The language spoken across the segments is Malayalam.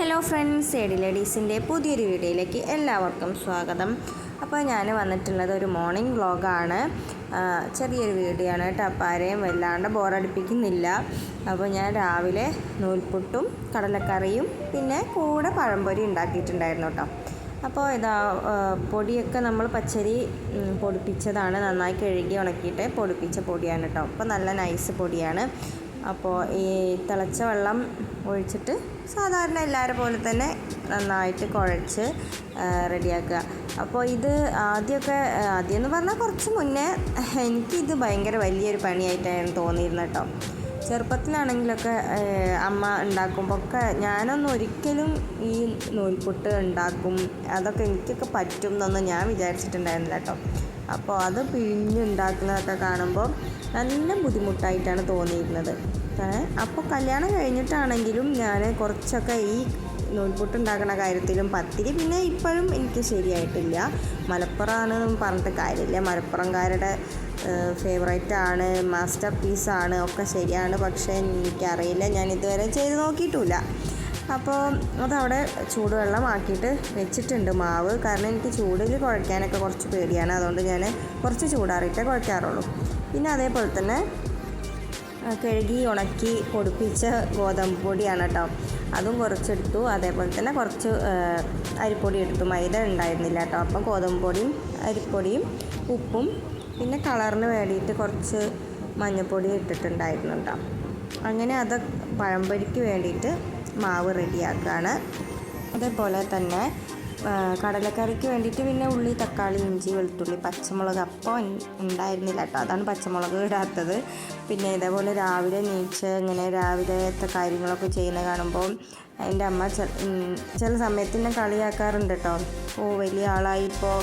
ഹലോ ഫ്രണ്ട്സ് എഡി ലേഡീസിന്റെ പുതിയൊരു വീഡിയോയിലേക്ക് എല്ലാവർക്കും സ്വാഗതം. അപ്പോൾ ഞാൻ വന്നിട്ടുള്ളത് ഒരു മോർണിംഗ് വ്ളോഗാണ് ചെറിയൊരു വീഡിയോ ആണ് കേട്ടോ. അപ്പോൾ ആരെയും വല്ലാണ്ട് ബോറടിപ്പിക്കുന്നില്ല അപ്പോൾ ഞാൻ രാവിലെ നൂൽപുട്ടും കടലക്കറിയും പിന്നെ കൂടെ പഴംപൊരി ഉണ്ടാക്കിയിട്ടുണ്ടായിരുന്നു കേട്ടോ. അപ്പോൾ ഇതാ പൊടിയൊക്കെ നമ്മൾ പച്ചരി പൊടിപ്പിച്ചതാണ്. നന്നായി കഴുകി ഉണക്കിയിട്ട് പൊടിപ്പിച്ച പൊടിയാണ് കേട്ടോ. അപ്പോൾ നല്ല നൈസ് പൊടിയാണ്. അപ്പോൾ ഈ തിളച്ച വെള്ളം ഒഴിച്ചിട്ട് സാധാരണ എല്ലാവരെ പോലെ തന്നെ നന്നായിട്ട് കുഴച്ച് റെഡിയാക്കുക. അപ്പോൾ ഇത് ആദ്യമൊക്കെ ആദ്യം എന്ന് പറഞ്ഞാൽ കുറച്ച് മുന്നേ എനിക്കിത് ഭയങ്കര വലിയൊരു പണിയായിട്ടാണ് തോന്നിയിരുന്നത് കേട്ടോ. ചെറുപ്പത്തിലാണെങ്കിലൊക്കെ അമ്മ ഉണ്ടാക്കുമ്പോൾ ഒക്കെ ഞാനൊന്നും ഒരിക്കലും ഈ നൂൽപുട്ട് ഉണ്ടാക്കും അതൊക്കെ എനിക്കൊക്കെ പറ്റും എന്നൊന്നും ഞാൻ വിചാരിച്ചിട്ടുണ്ടായിരുന്നില്ല കേട്ടോ. അപ്പോൾ അത് പിഴിഞ്ഞുണ്ടാക്കുന്നതൊക്കെ കാണുമ്പോൾ നല്ല ബുദ്ധിമുട്ടായിട്ടാണ് തോന്നിയിരുന്നത്. അപ്പോൾ കല്യാണം കഴിഞ്ഞിട്ടാണെങ്കിലും ഞാൻ കുറച്ചൊക്കെ ഈ നൂൽപുട്ട് ഉണ്ടാക്കുന്ന കാര്യത്തിലും പത്തിരി പിന്നെ ഇപ്പോഴും എനിക്ക് ശരിയായിട്ടില്ല. മലപ്പുറമാണ് പറഞ്ഞിട്ട് കാര്യമില്ല. മലപ്പുറംകാരുടെ ഫേവറേറ്റ് ആണ് മാസ്റ്റർ പീസാണ് ഒക്കെ ശരിയാണ്. പക്ഷേ എനിക്കറിയില്ല. ഞാൻ ഇതുവരെ ചെയ്ത് നോക്കിയിട്ടുമില്ല അപ്പോൾ അതവിടെ ചൂടുവെള്ളം ആക്കിയിട്ട് വെച്ചിട്ടുണ്ട് മാവ്. കാരണം എനിക്ക് ചൂടിൽ കുഴയ്ക്കാനൊക്കെ കുറച്ച് പേടിയാണ്. അതുകൊണ്ട് ഞാൻ കുറച്ച് ചൂടാറിയിട്ടേ കുഴയ്ക്കാറുള്ളൂ. പിന്നെ അതേപോലെ തന്നെ കഴുകി ഉണക്കി പൊടിപ്പിച്ച ഗോതമ്പ് പൊടിയാണ് കേട്ടോ അതും കുറച്ചെടുത്തു. അതേപോലെ തന്നെ കുറച്ച് അരിപ്പൊടി എടുത്തു. മൈദ ഉണ്ടായിരുന്നില്ല കേട്ടോ അപ്പം ഗോതമ്പ് പൊടിയും അരിപ്പൊടിയും ഉപ്പും പിന്നെ കളറിന് വേണ്ടിയിട്ട് കുറച്ച് മഞ്ഞൾപ്പൊടി ഇട്ടിട്ടുണ്ടായിരുന്നു കേട്ടോ അങ്ങനെ അത് പഴംപൊരിക്ക് വേണ്ടിയിട്ട് മാവ് റെഡിയാക്കുകയാണ് അതേപോലെ തന്നെ കടലക്കറിക്ക് വേണ്ടിയിട്ട് പിന്നെ ഉള്ളി തക്കാളി ഇഞ്ചി വെളുത്തുള്ളി പച്ചമുളക്. അപ്പോൾ ഉണ്ടായിരുന്നില്ല കേട്ടോ. അതാണ് പച്ചമുളക് ഇടാത്തത്. പിന്നെ ഇതേപോലെ രാവിലെ നീച്ച് ഇങ്ങനെ രാവിലത്തെ കാര്യങ്ങളൊക്കെ ചെയ്യുന്ന കാണുമ്പോൾ എന്റെ അമ്മ ചില സമയത്ത് എന്നെ കളിയാക്കാറുണ്ട് കേട്ടോ. ഓ വലിയ ആളായി ഇപ്പോൾ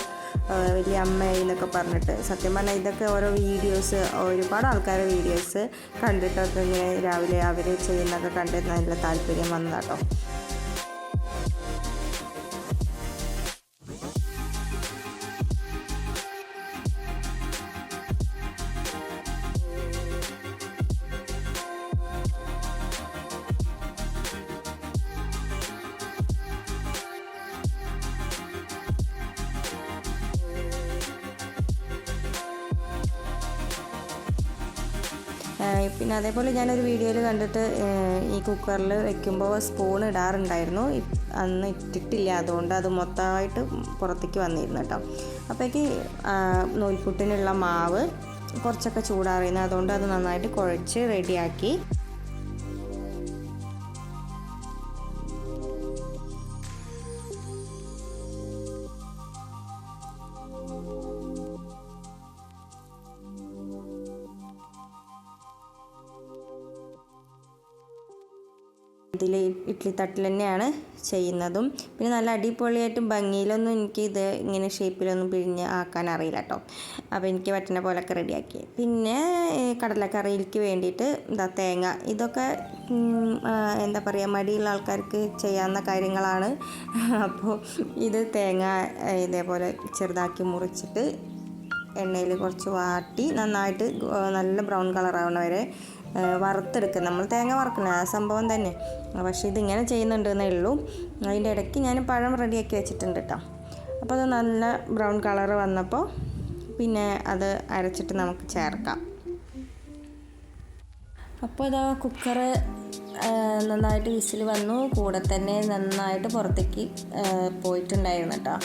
വലിയ അമ്മയായി എന്നൊക്കെ പറഞ്ഞിട്ട്. സത്യം പറഞ്ഞാൽ ഇതൊക്കെ ഓരോ വീഡിയോസ് ഒരുപാട് ആൾക്കാരുടെ വീഡിയോസ് കണ്ടിട്ടൊക്കെ ഇങ്ങനെ രാവിലെ അവർ ചെയ്യുന്നതൊക്കെ കണ്ടിട്ട് നല്ല താല്പര്യം വന്നതാട്ടോ. പിന്നെ അതേപോലെ ഞാനൊരു വീഡിയോയിൽ കണ്ടിട്ട് ഈ കുക്കറിൽ വെക്കുമ്പോൾ സ്പൂൺ ഇടാറുണ്ടായിരുന്നു. അന്ന് ഇട്ടിട്ടില്ല. അതുകൊണ്ട് അത് മൊത്തമായിട്ട് പുറത്തേക്ക് വന്നിരുന്നു കേട്ടോ. അപ്പോഴേക്ക് നൂൽപുട്ടിനുള്ള മാവ് കുറച്ചൊക്കെ ചൂടാറിയിരുന്നു. അതുകൊണ്ട് അത് നന്നായിട്ട് കുഴച്ച് റെഡിയാക്കി ഇതിൽ ഇഡ്ഡലി തട്ടിൽ തന്നെയാണ് ചെയ്യുന്നതും. പിന്നെ നല്ല അടിപൊളിയായിട്ടും ഭംഗിയിലൊന്നും എനിക്ക് ഇത് ഇങ്ങനെ ഷേപ്പിലൊന്നും പിഴിഞ്ഞ് ആക്കാൻ അറിയില്ല കേട്ടോ അപ്പോൾ എനിക്ക് പറ്റുന്ന പോലൊക്കെ റെഡിയാക്കി. പിന്നെ കടലക്കറിയിലേക്ക് വേണ്ടിയിട്ട് എന്താ തേങ്ങ. ഇതൊക്കെ എന്താ പറയുക മടിയുള്ള ആൾക്കാർക്ക് ചെയ്യാവുന്ന കാര്യങ്ങളാണ്. അപ്പോൾ ഇത് തേങ്ങ ഇതേപോലെ ചെറുതാക്കി മുറിച്ചിട്ട് എണ്ണയിൽ കുറച്ച് വാട്ടി നന്നായിട്ട് നല്ല ബ്രൗൺ കളറാവണ വരെ വറുത്തെടുക്കുക. നമ്മൾ തേങ്ങ വറക്കണം. ആ സംഭവം തന്നെ. പക്ഷേ ഇതിങ്ങനെ ചെയ്യുന്നുണ്ടെന്നേ ഉള്ളൂ. അതിന്റെ ഇടയ്ക്ക് ഞാൻ പഴം റെഡിയാക്കി വെച്ചിട്ടുണ്ട് കേട്ടോ അപ്പോൾ അത് നല്ല ബ്രൗൺ കളർ വന്നപ്പോൾ പിന്നെ അത് അരച്ചിട്ട് നമുക്ക് ചേർക്കാം. അപ്പോൾ ഇതാ കുക്കർ നന്നായിട്ട് വിസിൽ വന്നു. കൂടെ തന്നെ നന്നായിട്ട് പുറത്തേക്ക് പോയിട്ടുണ്ടായിരുന്നു കേട്ടോ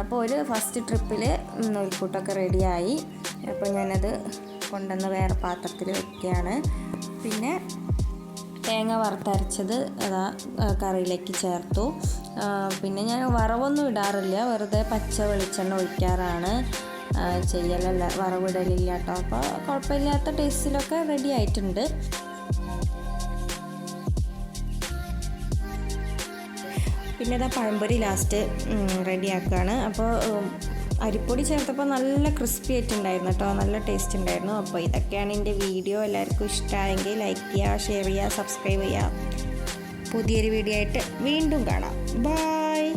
അപ്പോൾ ഒരു ഫസ്റ്റ് ട്രിപ്പിൽ നൂൽക്കൂട്ടൊക്കെ റെഡിയായി. അപ്പോൾ ഞാനത് കൊണ്ടുവന്ന് വേറെ പാത്രത്തിൽ വെക്കുകയാണ്. പിന്നെ തേങ്ങ വറുത്തരച്ചത് അതാ കറിയിലേക്ക് ചേർത്തു. പിന്നെ ഞാൻ വറവൊന്നും ഇടാറില്ല. വെറുതെ പച്ച വെളിച്ചെണ്ണ ഒഴിക്കാറാണ് ചെയ്യലല്ല വറവിടലില്ല കേട്ടോ അപ്പോൾ കുഴപ്പമില്ലാത്ത ടേസ്റ്റിലൊക്കെ റെഡി ആയിട്ടുണ്ട്. പിന്നെ ഇതാ പഴംപൊരി ലാസ്റ്റ് റെഡിയാക്കുകയാണ് അപ്പോൾ അരിപ്പൊടി ചേർത്തപ്പോൾ നല്ല ക്രിസ്പി ആയിട്ടുണ്ടായിരുന്നു കേട്ടോ നല്ല ടേസ്റ്റ് ഉണ്ടായിരുന്നു. അപ്പോൾ ഇതൊക്കെയാണ് എന്റെ വീഡിയോ എല്ലാവർക്കും ഇഷ്ടമായെങ്കിൽ ലൈക്ക് ചെയ്യുക ഷെയർ ചെയ്യുക സബ്സ്ക്രൈബ് ചെയ്യുക പുതിയൊരു വീഡിയോ ആയിട്ട് വീണ്ടും കാണാം. ബൈ